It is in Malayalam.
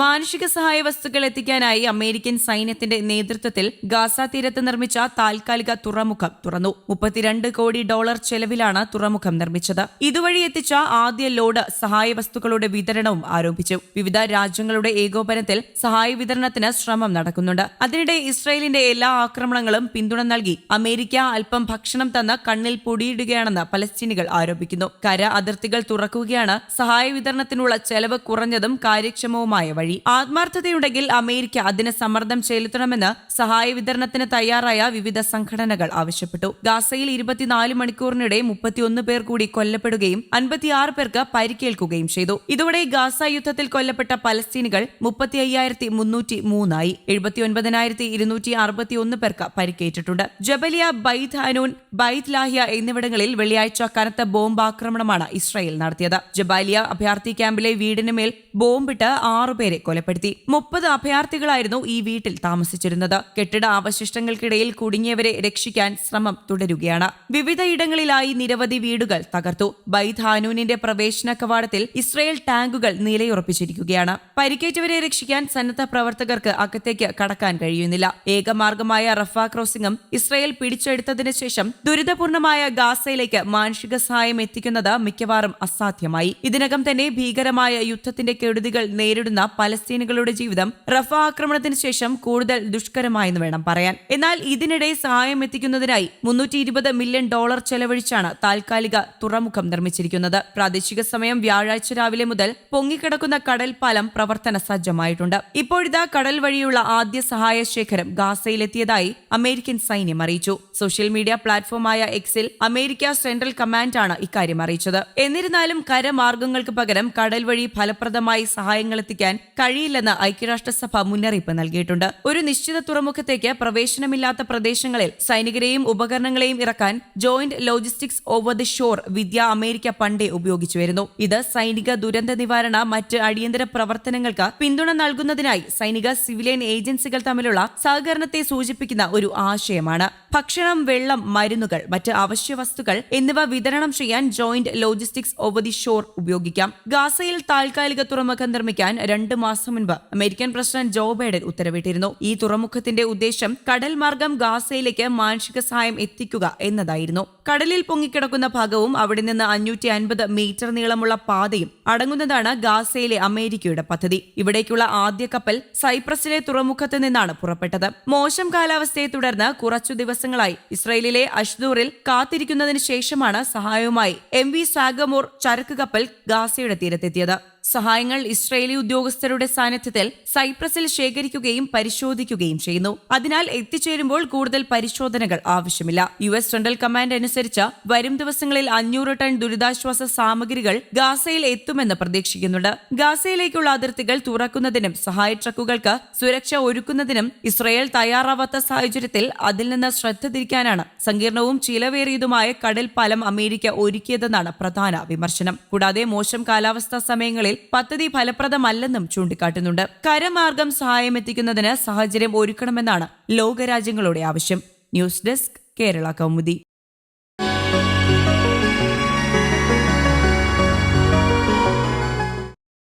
മാനുഷിക സഹായ വസ്തുക്കൾ എത്തിക്കാനായി അമേരിക്കൻ സൈന്യത്തിന്റെ നേതൃത്വത്തിൽ ഗാസ തീരത്ത് നിർമ്മിച്ച താൽക്കാലിക തുറമുഖം തുറന്നു. മുപ്പത്തിരണ്ട് കോടി ഡോളർ ചെലവിലാണ് തുറമുഖം നിർമ്മിച്ചത്. ഇതുവഴി എത്തിച്ച ആദ്യ ലോഡ് സഹായ വസ്തുക്കളുടെ വിതരണവും ആരോപിച്ചു വിവിധ രാജ്യങ്ങളുടെ ഏകോപനത്തിൽ സഹായ വിതരണത്തിന് ശ്രമം നടക്കുന്നുണ്ട്. അതിനിടെ ഇസ്രയേലിന്റെ എല്ലാ ആക്രമണങ്ങളും പിന്തുണ നൽകി അമേരിക്ക അല്പം ഭക്ഷണം തന്ന കണ്ണിൽ പൊടിയിടുകയാണെന്ന് പലസ്തീനികൾ ആരോപിക്കുന്നു. കര അതിർത്തികൾ തുറക്കുകയാണ് സഹായ വിതരണത്തിനുള്ള ചെലവ് കുറഞ്ഞതും കാര്യക്ഷമവുമായ വഴി. ആത്മാർത്ഥതയുണ്ടെങ്കിൽ അമേരിക്ക അതിന് സമ്മർദ്ദം ചെലുത്തണമെന്ന് സഹായ വിതരണത്തിന് തയ്യാറായ വിവിധ സംഘടനകൾ ആവശ്യപ്പെട്ടു. ഗാസയിൽ ഇരുപത്തിനാല് മണിക്കൂറിനിടെ മുപ്പത്തിയൊന്ന് പേർ കൂടി കൊല്ലപ്പെടുകയും അൻപത്തിയാറ് പേർക്ക് പരിക്കേൽക്കുകയും ചെയ്തു. ഇതോടെ ഗാസ യുദ്ധത്തിൽ കൊല്ലപ്പെട്ട പലസ്തീനുകൾ മുപ്പത്തി അയ്യായിരത്തി മുന്നൂറ്റി മൂന്നായി എഴുപത്തിയൊൻപതിനായിരത്തി ഇരുന്നൂറ്റി അറുപത്തിയൊന്ന് പേർക്ക് പരിക്കേറ്റിട്ടുണ്ട്. ജബലിയ ബൈത്ത് ഹനൂൻ ബൈത്ത് ലാഹിയ എന്നിവിടങ്ങളിൽ വെള്ളിയാഴ്ച കനത്ത ബോംബാക്രമണമാണ് ഇസ്രായേൽ നടത്തിയത്. ജബാലിയ അഭയാർത്ഥി ക്യാമ്പിലെ വീടിന് മേൽ ബോംബിട്ട് ആറുപേരെ കൊലപ്പെടുത്തി മുപ്പത് അഭയാർത്ഥികളായിരുന്നു ഈ വീട്ടിൽ താമസിച്ചിരുന്നത്. കെട്ടിട അവശിഷ്ടങ്ങൾക്കിടയിൽ കുടുങ്ങിയവരെ രക്ഷിക്കാൻ ശ്രമം തുടരുകയാണ്. വിവിധയിടങ്ങളിലായി നിരവധി വീടുകൾ തകർത്തു. ബൈധാനൂനിന്റെ പ്രവേശന കവാടത്തിൽ ഇസ്രയേൽ ടാങ്കുകൾ നിലയുറപ്പിച്ചിരിക്കുകയാണ്. പരിക്കേറ്റവരെ രക്ഷിക്കാൻ സന്നദ്ധ പ്രവർത്തകർക്ക് അകത്തേക്ക് കടക്കാൻ കഴിയുന്നില്ല. ഏകമാർഗമായ റഫ ക്രോസിംഗും ഇസ്രയേൽ പിടിച്ചെടുത്തതിനു ശേഷം ദുരിതപൂർണമായ ഗാസയിലേക്ക് മാനുഷിക സഹായം എത്തിക്കുന്നത് മിക്കവാറും അസാധ്യമായി. ഇതിനകം തന്നെ ഭീകരമായ യുദ്ധത്തിന്റെ കെടുതികൾ നേരിടുന്ന പലസ്തീനുകളുടെ ജീവിതം റഫ ആക്രമണത്തിന് ശേഷം കൂടുതൽ ദുഷ്കരമായെന്ന് വേണം പറയാൻ. എന്നാൽ ഇതിനിടെ സഹായം എത്തിക്കുന്നതിനായി മുന്നൂറ്റി ഇരുപത് മില്യൺ ഡോളർ ചെലവഴിച്ചാണ് താൽക്കാലിക തുറമുഖം നിർമ്മിച്ചിരിക്കുന്നത്. പ്രാദേശിക സമയം വ്യാഴാഴ്ച രാവിലെ മുതൽ പൊങ്ങിക്കിടക്കുന്ന കടൽ പാലം പ്രവർത്തന സജ്ജമായിട്ടുണ്ട്. ഇപ്പോഴിതാ കടൽ വഴിയുള്ള ആദ്യ സഹായ ശേഖരം ഗാസയിലെത്തിയതായി അമേരിക്കൻ സൈന്യം അറിയിച്ചു. സോഷ്യൽ മീഡിയ പ്ലാറ്റ്ഫോമായ എക്സിൽ അമേരിക്ക സെൻട്രൽ കമാൻഡ് കമാൻഡാണ് ഇക്കാര്യം അറിയിച്ചത്. എന്നിരുന്നാലും കരമാർഗങ്ങൾക്ക് പകരം കടൽ വഴി ഫലപ്രദമായി സഹായങ്ങൾ എത്തിക്കാൻ കഴിയില്ലെന്ന് ഐക്യരാഷ്ട്രസഭ മുന്നറിയിപ്പ് നൽകിയിട്ടുണ്ട്. ഒരു നിശ്ചിത തുറമുഖത്തേക്ക് പ്രവേശനമില്ലാത്ത പ്രദേശങ്ങളിൽ സൈനികരെയും ഉപകരണങ്ങളെയും ഇറക്കാൻ joint logistics over the shore Vidya America പണ്ടേ ഉപയോഗിച്ചു വരുന്നു. ഇത് സൈനിക ദുരന്ത നിവാരണ മറ്റ് അടിയന്തര പ്രവർത്തനങ്ങൾക്ക് പിന്തുണ നൽകുന്നതിനായി സൈനിക സിവിലിയൻ ഏജൻസികൾ തമ്മിലുള്ള സഹകരണത്തെ സൂചിപ്പിക്കുന്ന ഒരു ആശയമാണ്. ഭക്ഷണം വെള്ളം മരുന്നുകൾ മറ്റ് അവശ്യ വസ്തുക്കൾ എന്നിവ വിതരണം ചെയ്യാൻ joint logistics over the shore ഉപയോഗിക്കാം. ഗാസയിൽ താൽക്കാലിക തുറമുഖം നിർമ്മിക്കാൻ രണ്ട് മാസം മുൻപ് അമേരിക്കൻ പ്രസിഡന്റ് ജോ ബൈഡൻ ഉത്തരവിട്ടിരുന്നു. ഈ തുറമുഖത്തിന്റെ ഉദ്ദേശം കടൽ മാർഗം ഗാസയിലേക്ക് മാനുഷിക സഹായം എത്തിക്കുക എന്നതായിരുന്നു. കടലിൽ പൊങ്ങിക്കിടക്കുന്ന ഭാഗവും അവിടെ നിന്ന് അഞ്ഞൂറ്റി അൻപത് മീറ്റർ നീളമുള്ള പാതയും അടങ്ങുന്നതാണ് ഗാസയിലെ അമേരിക്കയുടെ പദ്ധതി. ഇവിടേക്കുള്ള ആദ്യ കപ്പൽ സൈപ്രസിലെ തുറമുഖത്ത് നിന്നാണ് പുറപ്പെട്ടത്. മോശം കാലാവസ്ഥയെ തുടർന്ന് കുറച്ചു ദിവസങ്ങളായി ഇസ്രയേലിലെ അഷ്ദൂറിൽ കാത്തിരിക്കുന്നതിന് ശേഷമാണ് സഹായവുമായി എം വി സാഗമോർ ചരക്ക് കപ്പൽ ഗാസയുടെ തീരത്തെത്തിയത്. സഹായങ്ങൾ ഇസ്രയേലി ഉദ്യോഗസ്ഥരുടെ സാന്നിധ്യത്തിൽ സൈപ്രസിൽ ശേഖരിക്കുകയും പരിശോധിക്കുകയും ചെയ്യുന്നു. അതിനാൽ എത്തിച്ചേരുമ്പോൾ കൂടുതൽ പരിശോധനകൾ ആവശ്യമില്ല. യു എസ് സെൻട്രൽ കമാൻഡ് അനുസരിച്ച് വരും ദിവസങ്ങളിൽ അഞ്ഞൂറ് ടൺ ദുരിതാശ്വാസ സാമഗ്രികൾ ഗാസയിൽ എത്തുമെന്ന് പ്രതീക്ഷിക്കുന്നുണ്ട്. ഗാസയിലേക്കുള്ള അതിർത്തികൾ തുറക്കുന്നതിനും സഹായ ട്രക്കുകൾക്ക് സുരക്ഷ ഒരുക്കുന്നതിനും ഇസ്രയേൽ തയ്യാറാവാത്ത സാഹചര്യത്തിൽ അതിൽ നിന്ന് ശ്രദ്ധ തിരിക്കാനാണ് സങ്കീർണവും ചിലവേറിയതുമായ കടൽ പാലം അമേരിക്ക ഒരുക്കിയതെന്നാണ് പ്രധാന വിമർശനം. കൂടാതെ മോശം കാലാവസ്ഥാ സമയങ്ങളിൽ പദ്ധതി ഫലപ്രദമല്ലെന്നും ചൂണ്ടിക്കാട്ടുന്നുണ്ട്. കരമാർഗം സഹായം എത്തിക്കുന്നതിന് സാഹചര്യം ഒരുക്കണമെന്നാണ് ലോകരാജ്യങ്ങളുടെ ആവശ്യം. News desk Kerala Kaumudi.